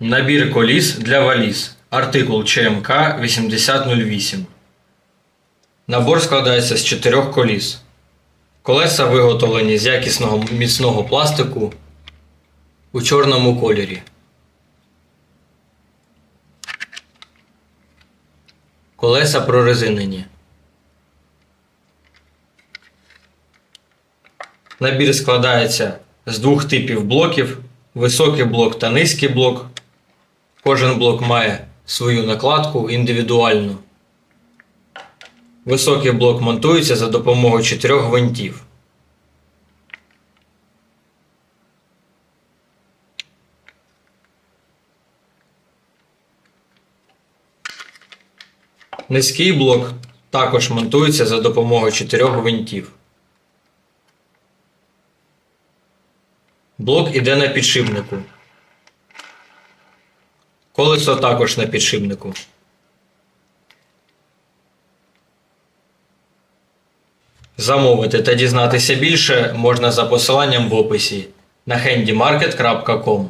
Набір коліс для валіз. Артикул ЧМК 8008. Набор складається з чотирьох коліс. Колеса виготовлені з якісного міцного пластику у чорному кольорі. Колеса прорезинені. Набір складається з двох типів блоків: високий блок та низький блок. Кожен блок має свою накладку індивідуальну. Високий блок монтується за допомогою чотирьох гвинтів. Низький блок також монтується за допомогою чотирьох гвинтів. Блок іде на підшипнику. Колесо також на підшипнику. Замовити та дізнатися більше можна за посиланням в описі на handymarket.com.